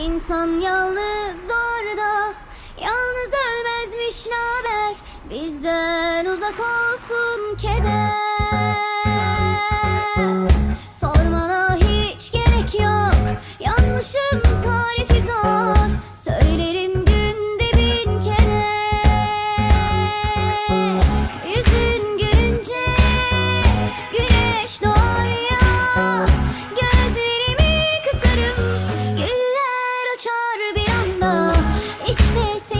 İnsan yalnız doğar da Yalnız ölmezmiş naber? Bizden uzak olsun keder Esquecer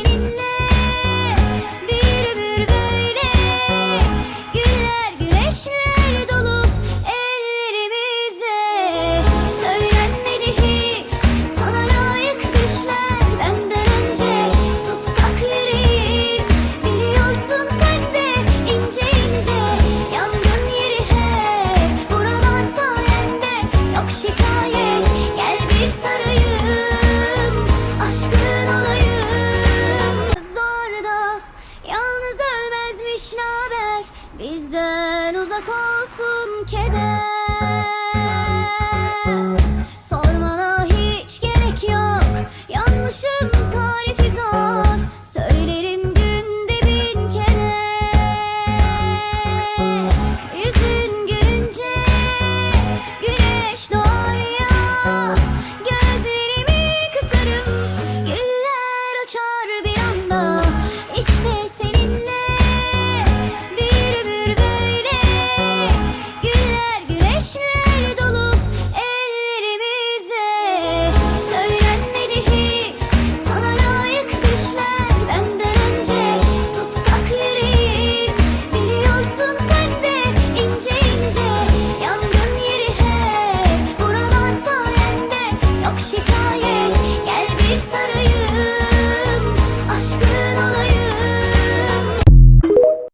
Bizden uzak olsun keder.